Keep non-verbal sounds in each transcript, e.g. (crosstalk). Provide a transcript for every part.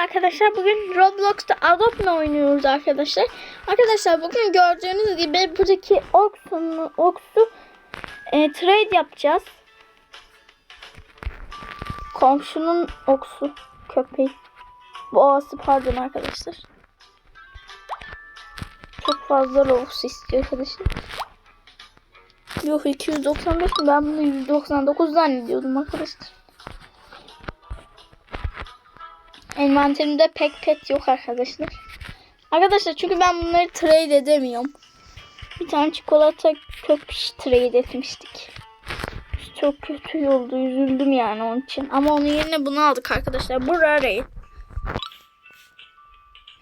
arkadaşlar. Bugün Roblox'ta Adopt oynuyoruz arkadaşlar. Arkadaşlar bugün gördüğünüz gibi buradaki Ox'un Ox'u e, trade yapacağız. Komşunun Ox'u köpeği. Boğası pardon arkadaşlar. Çok fazla Robux istiyor arkadaşlar. Yok 295 mi? Ben bunu 199 zannediyordum arkadaşlar. Envanterimde pek pet yok arkadaşlar. Arkadaşlar çünkü ben bunları trade edemiyorum. Bir tane çikolata köpüş trade etmiştik. Çok kötü oldu. Üzüldüm yani onun için. Ama onun yerine bunu aldık arkadaşlar. Bu rare.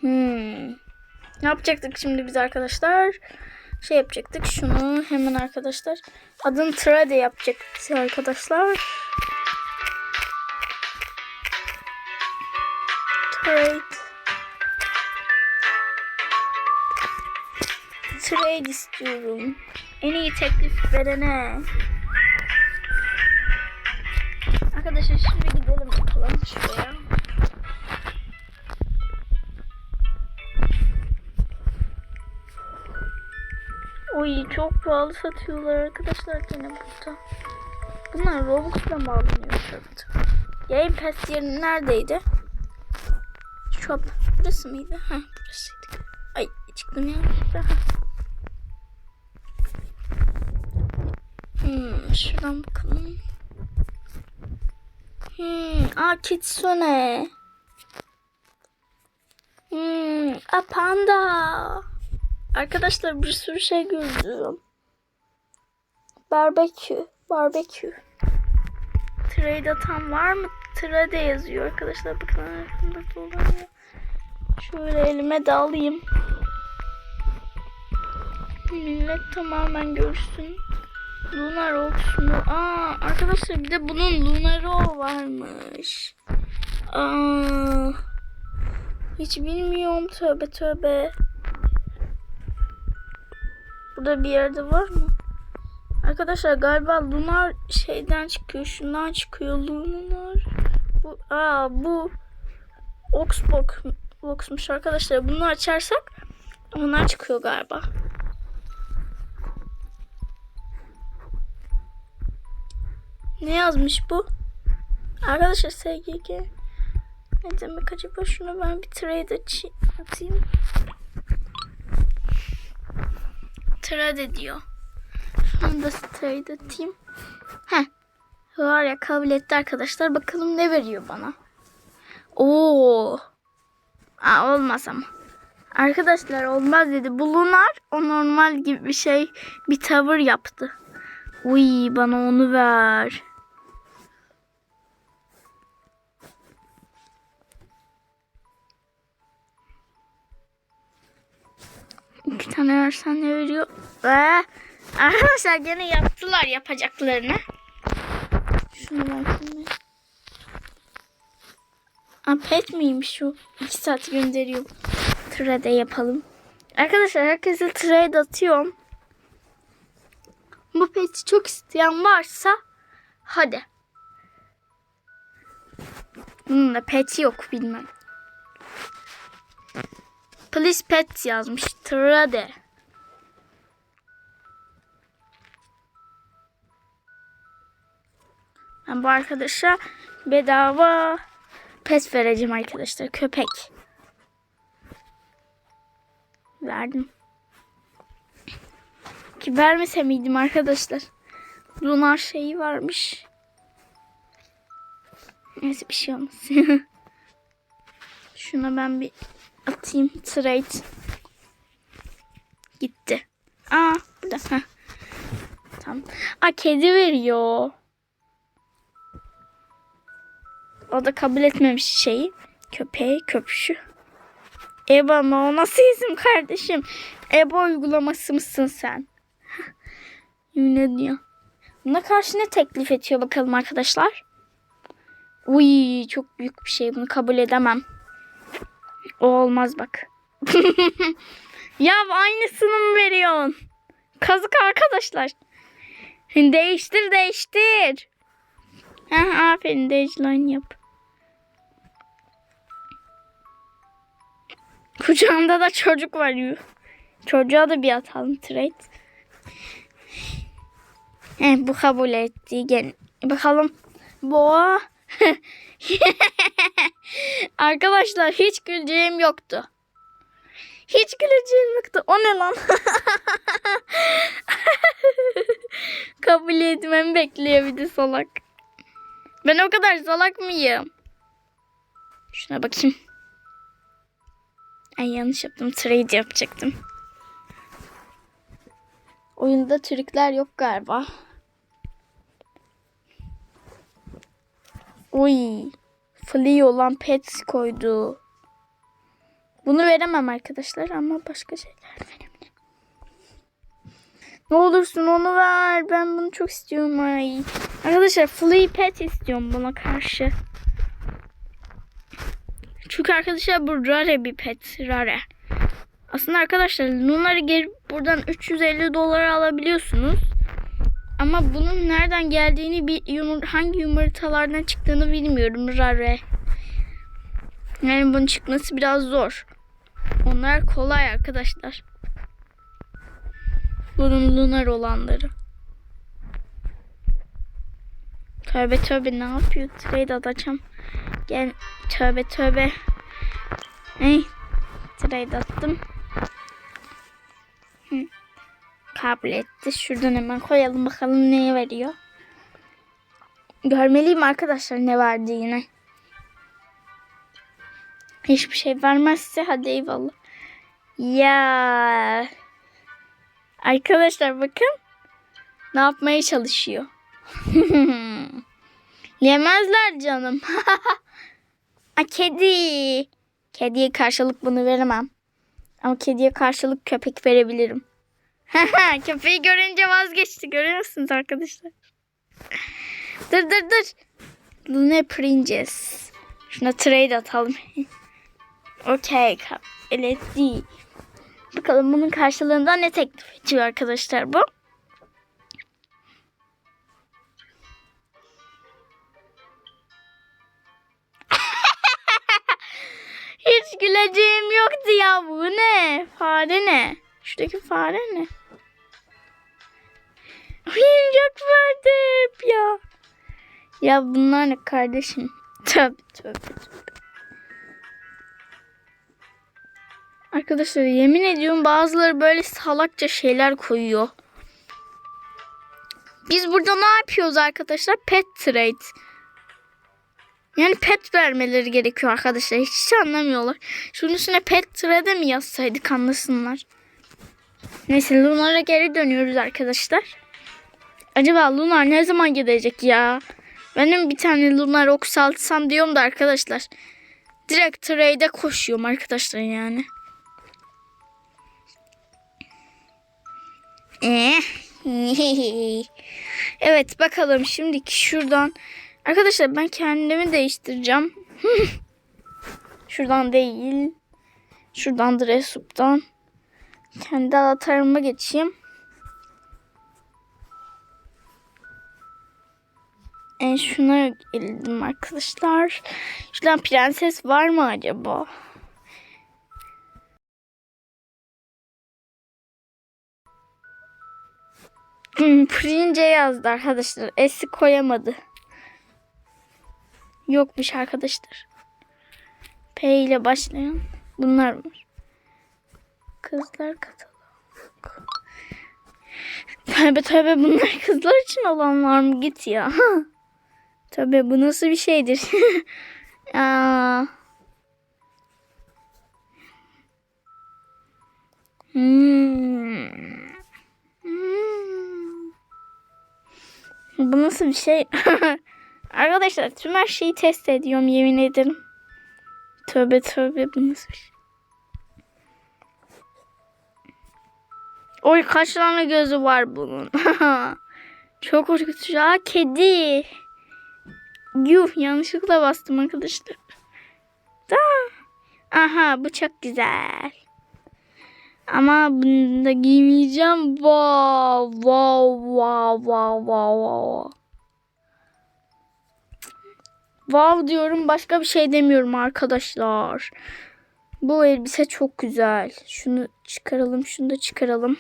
Hmm. Ne yapacaktık şimdi biz arkadaşlar? Şey yapacaktık. Şunu hemen arkadaşlar. Adını trade yapacaktık arkadaşlar. Trade. Trade istiyorum. En iyi teklif verene. Arkadaşlar şimdi gidelim bakalım şuraya. Oy çok pahalı satıyorlar arkadaşlar gene burada. Bunlar Robux'la mı alınıyor tabii. Game Pass yeri neredeydi? Shop. Burası mıydı? Ha burasıydı. Ay çıktım ya. Aha. Hmm, şuradan bakalım. Hmm, aa Kitsune. Hmm, a panda. Arkadaşlar bir sürü şey gördüm. Barbekü, barbekü. Trade atan var mı? Trade yazıyor arkadaşlar. Bakın arkamda dolanıyor. Şöyle elime de. Millet tamamen görsün. Lunar mu? Aa, arkadaşlar bir de bunun Lunaro varmış. Aa, hiç bilmiyorum. Tövbe tövbe. Burada bir yerde var mı? Arkadaşlar galiba Lunar şeyden çıkıyor. Şundan çıkıyor Lunar. Bu, aa bu Oxbox Box'muş arkadaşlar. Bunu açarsak onlar çıkıyor galiba. Ne yazmış bu? Arkadaşlar SGG. Ne demek acaba? Şunu ben bir trade atayım. Trade diyor. Şunu da trade atayım. Heh. Var ya kabul etti arkadaşlar. Bakalım ne veriyor bana. Oo. Aa, olmaz ama. Arkadaşlar olmaz dedi. Bu Lunar o normal gibi bir şey bir tavır yaptı. Uy bana onu ver. İki tane versen ne veriyor? Ee, arkadaşlar gene yaptılar yapacaklarını. Şunu versene. Aa, pet miymiş şu? İki saat gönderiyor. Trade yapalım. Arkadaşlar herkese trade atıyorum. Bu peti çok isteyen varsa hadi. Bunun da peti yok bilmem. Please pet yazmış. Trade. Ben bu arkadaşa bedava pet vereceğim arkadaşlar. Köpek. Verdim. Ki vermese miydim arkadaşlar? Lunar şeyi varmış. Neyse bir şey olmaz. (laughs) Şuna ben bir atayım. Trade. Gitti. Aa burada. Heh. Tamam. Aa kedi veriyor. O da kabul etmemiş şeyi. Köpeği, köpüşü. Eba? O nasıl isim kardeşim? Eba uygulaması mısın sen? (laughs) ne diyor? Buna karşı ne teklif ediyor bakalım arkadaşlar. Uy çok büyük bir şey. Bunu kabul edemem. O olmaz bak. (laughs) ya aynısını mı veriyorsun? Kazık arkadaşlar. Değiştir değiştir. Heh, aferin Dejline yap. Kucağında da çocuk var. Çocuğa da bir atalım trade. Eh, bu kabul etti. Gel. Bakalım. Boğa. (laughs) Arkadaşlar hiç güleceğim yoktu. Hiç güleceğim yoktu. O ne lan? (laughs) kabul etmemi bekliyor bir de salak. Ben o kadar salak mıyım? Şuna bakayım. Ay yanlış yaptım. Trade yapacaktım. Oyunda Türkler yok galiba. Uy. Flea olan pets koydu. Bunu veremem arkadaşlar ama başka şeyler verebilirim. Ne olursun onu ver. Ben bunu çok istiyorum. Ay. Arkadaşlar Flea pet istiyorum buna karşı. Çünkü arkadaşlar bu rare bir pet. Rare. Aslında arkadaşlar Lunar'ı gelip buradan 350 dolara alabiliyorsunuz. Ama bunun nereden geldiğini bir yumur hangi yumurtalardan çıktığını bilmiyorum rare. Yani bunun çıkması biraz zor. Onlar kolay arkadaşlar. Bunun lunar olanları. Tövbe tövbe ne yapıyor? Trade atacağım. Gel tövbe tövbe. Ey trade attım. Hı. Kabul etti. Şuradan hemen koyalım bakalım neye veriyor. Görmeliyim arkadaşlar ne verdiğini. Hiçbir şey vermezse hadi eyvallah. Ya. Arkadaşlar bakın. Ne yapmaya çalışıyor. (laughs) Yemezler canım. (laughs) A kedi. Kediye karşılık bunu veremem. Ama kediye karşılık köpek verebilirim. (laughs) Köpeği görünce vazgeçti. Görüyorsunuz arkadaşlar. dur dur dur. Luna Princess. Şuna trade atalım. (laughs) Okey. Değil. Bakalım bunun karşılığında ne teklif ediyor arkadaşlar bu. Şuradaki fare ne? Oyuncak verdi ya. Ya bunlar ne kardeşim? (laughs) Tövbe tövbe. Arkadaşlar yemin ediyorum bazıları böyle salakça şeyler koyuyor. Biz burada ne yapıyoruz arkadaşlar? Pet trade. Yani pet vermeleri gerekiyor arkadaşlar. Hiç anlamıyorlar. Şunun üstüne pet trade mi yazsaydık anlasınlar. Neyse Lunar'a geri dönüyoruz arkadaşlar. Acaba Lunar ne zaman gidecek ya? Benim bir tane Lunar oksaltsam diyorum da arkadaşlar. Direkt trade'e koşuyorum arkadaşlar yani. Eh. (laughs) evet bakalım şimdiki şuradan. Arkadaşlar ben kendimi değiştireceğim. (laughs) şuradan değil. Şuradan Dresup'tan. Kendi avatarıma geçeyim. En şuna geldim arkadaşlar. Şuradan prenses var mı acaba? Hmm, Prince yazdı arkadaşlar. S'i koyamadı. Yokmuş arkadaşlar. P ile başlayan bunlar var. Kızlar katalog. Tövbe tövbe bunlar kızlar için olanlar mı? Git ya. Tövbe bu nasıl bir şeydir? (laughs) Aa. Hmm. Hmm. Bu nasıl bir şey? (laughs) Arkadaşlar tüm her şeyi test ediyorum yemin ederim. Tövbe tövbe bu nasıl bir şey? Oy kaç tane gözü var bunun. (laughs) Çok korkutucu. Aa kedi. Yuh yanlışlıkla bastım arkadaşlar. Da. Aha bu çok güzel. Ama bunu da giymeyeceğim. Wow, wow, wow, wow, wow, wow. Wow diyorum başka bir şey demiyorum arkadaşlar. Bu elbise çok güzel. Şunu çıkaralım, şunu da çıkaralım.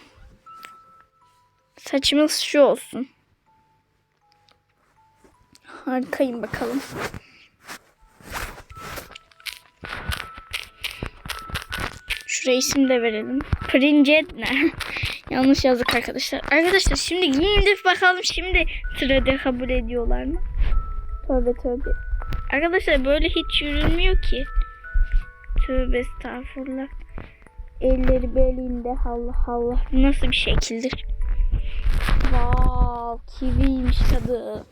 Saçımız şu olsun. Harikayım bakalım. Şuraya isim de verelim. Princet ne? (laughs) Yanlış yazdık arkadaşlar. Arkadaşlar şimdi giyindik bakalım şimdi sırada kabul ediyorlar mı? Tövbe tövbe. Arkadaşlar böyle hiç yürünmüyor ki. Tövbe estağfurullah. Elleri belinde Allah Allah. Bu nasıl bir şekildir? Wow, kiviymiş tadı.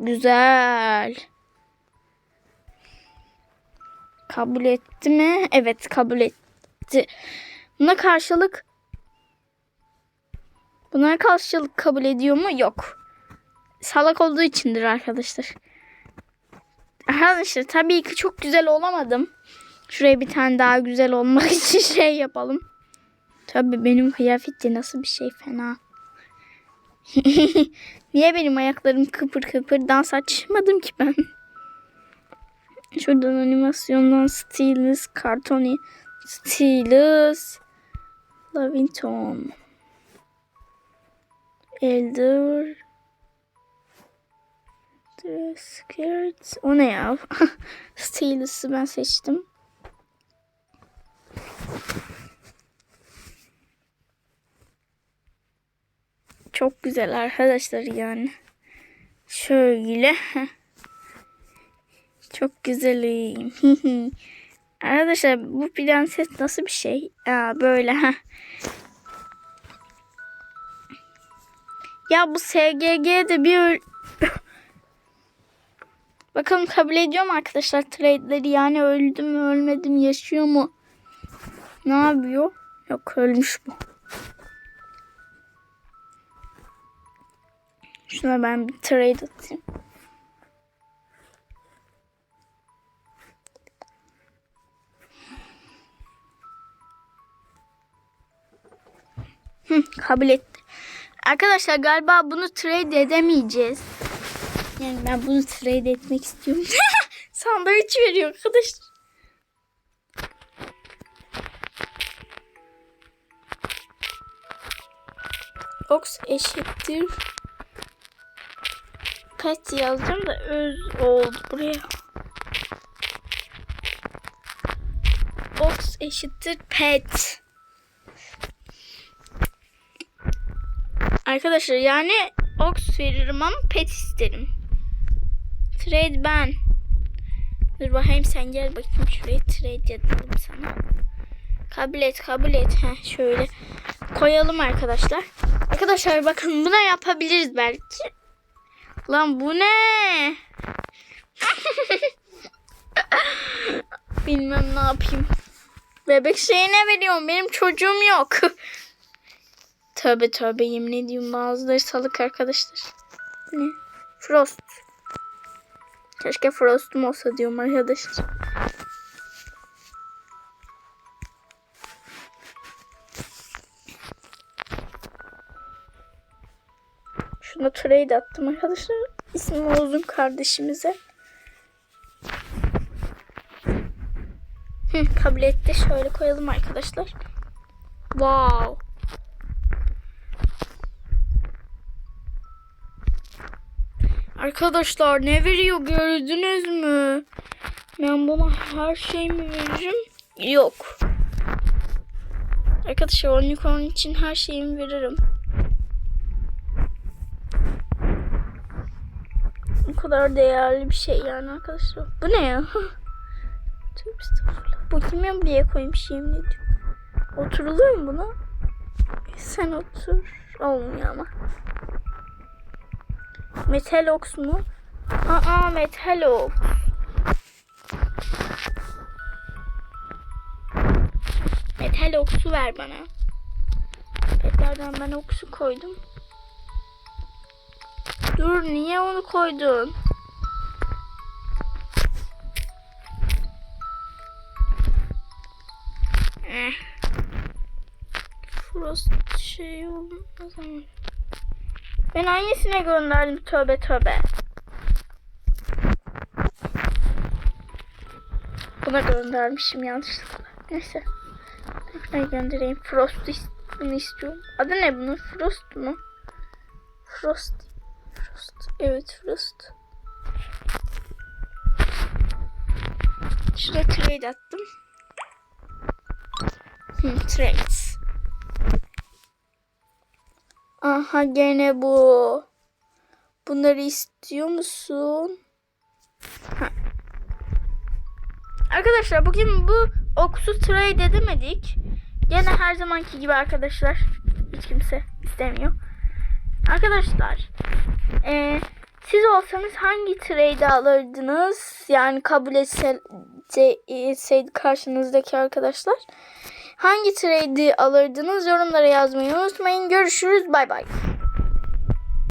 Güzel. Kabul etti mi? Evet kabul etti. Buna karşılık Buna karşılık kabul ediyor mu? Yok. Salak olduğu içindir arkadaşlar. Arkadaşlar tabii ki çok güzel olamadım. Şuraya bir tane daha güzel olmak (laughs) için şey yapalım. Tabii benim kıyafet nasıl bir şey fena. (laughs) Niye benim ayaklarım kıpır kıpır dans açmadım ki ben? Şuradan animasyondan Stylus, Cartoni, Stylus, Lavington, Elder, Dress. O ne ya? (laughs) Stylus'ı ben seçtim. Çok güzel arkadaşlar yani. Şöyle. (laughs) Çok güzelim. (laughs) arkadaşlar bu prenses nasıl bir şey? Aa, böyle. (laughs) Ya bu SGG'de bir Bakalım kabul ediyor mu arkadaşlar trade'leri yani öldü mü ölmedi mi yaşıyor mu? Ne yapıyor? Yok ölmüş bu. Şuna ben bir trade atayım. Hı, kabul etti. Arkadaşlar galiba bunu trade edemeyeceğiz. Yani ben bunu trade etmek istiyorum. (laughs) Sandviç veriyor arkadaşlar. Ox eşittir. Pet yazdım da öz oldu buraya. Ox eşittir pet. Arkadaşlar yani ox veririm ama pet isterim. Trade ben. Dur bakayım sen gel bakayım şuraya trade edelim sana. Kabul et kabul et. Heh, şöyle koyalım arkadaşlar. Arkadaşlar bakın buna yapabiliriz belki. Lan bu ne? (laughs) Bilmem ne yapayım. Bebek şeyine veriyorum. Benim çocuğum yok. (laughs) tövbe tövbe yemin ediyorum bazıları salık arkadaşlar. Ne? Frost. Keşke Frost'um olsa diyorum arkadaşlar. Trade attım arkadaşlar. İsmi Oğuz'un kardeşimize. Etti. Şöyle koyalım arkadaşlar. Wow. Arkadaşlar ne veriyor gördünüz mü? Ben buna her şeyimi veririm. Yok. Arkadaşlar unicorn için her şeyimi veririm. Kadar değerli bir şey yani arkadaşlar. Bu ne ya? (laughs) Tövbe estağfurullah. Bu kime buraya koymuş yemin ediyorum. Oturuluyor mu buna? Sen otur. Olmuyor ama. Metalox mu? Aa Metalox. Metalox'u ver bana. Petlerden ben oksu koydum. Dur niye onu koydun? Eh. Frost şey olmaz ama. Ben hangisine gönderdim tövbe tövbe. Buna göndermişim yanlışlıkla. Neyse. Tekrar göndereyim. Frost bunu istiyorum. Adı ne bunun? Frost mu? Frost. Frost. Evet Frost. Şuraya trade attım. Hmm, trades. Aha gene bu. Bunları istiyor musun? Ha. Arkadaşlar bugün bu oksuz trade edemedik. Gene her zamanki gibi arkadaşlar. Hiç kimse istemiyor. Arkadaşlar eee, siz olsanız hangi trade alırdınız? Yani kabul etse, etseydi karşınızdaki arkadaşlar. Hangi trade'i alırdınız? Yorumlara yazmayı unutmayın. Görüşürüz. Bay bay.